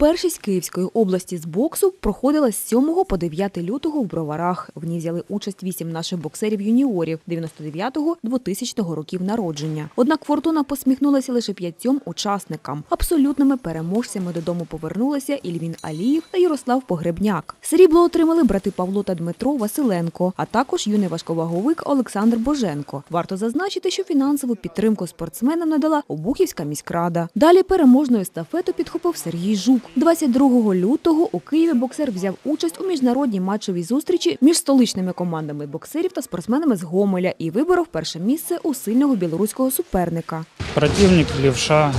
Першість Київської області з боксу проходила з 7 по 9 лютого в Броварах. В ній взяли участь вісім наших боксерів-юніорів 99-2000 років народження. Однак фортуна посміхнулася лише п'ятьом учасникам. Абсолютними переможцями додому повернулися Ільвін Аліїв та Ярослав Погребняк. Срібло отримали брати Павло та Дмитро Василенко, а також юний важковаговик Олександр Боженко. Варто зазначити, що фінансову підтримку спортсменам надала Обухівська міськрада. Далі переможну естафету підхопив Сергій Жук. 22 лютого у Києві боксер взяв участь у міжнародній матчовій зустрічі між столичними командами боксерів та спортсменами з Гомеля і виборов перше місце у сильного білоруського суперника. Противник левша,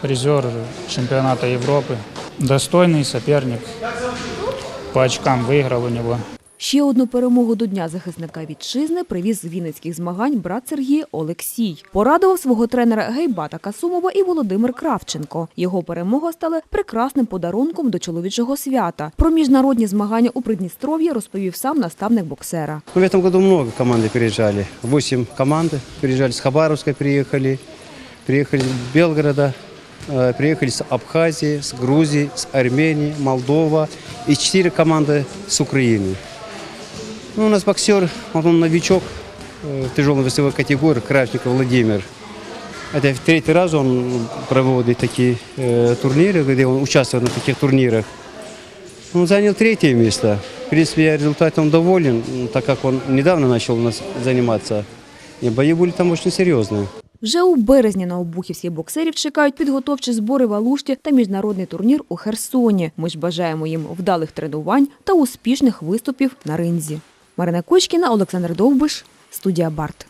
призер чемпионата Европы. Достойный соперник. По очкам выиграл у него. Ще одну перемогу до Дня захисника вітчизни привіз з вінницьких змагань брат Сергія Олексій. Порадував свого тренера Гейбата Касумова і Володимир Кравченко. Його перемога стала прекрасним подарунком до чоловічого свята. Про міжнародні змагання у Придністров'ї розповів сам наставник боксера. Ну, В этом году много команды приезжали. Восемь команд приезжали с Хабаровска, приехали, приехали с Белгорода, э, приехали с Абхазии, с Грузии, с Армении, Молдова и четыре команды с Украины. Ну, у нас боксер, вот он новичок э, в тяжелой весовой категории, Кравченко Владимир. Это в третий раз он проводит такие э, турниры, где он участвует на таких турнирах. Он занял третье место. В принципе, я результатом доволен, м, так как он недавно начал у нас заниматься. И бои были там очень серьезные. Вже у березні на обухівських боксерів чекають підготовчі збори в Алушті та міжнародний турнір у Херсоні. Ми ж бажаємо їм вдалих тренувань та успішних виступів на ринзі. Марина Кочкіна, Олександр Довбиш, студія Барт.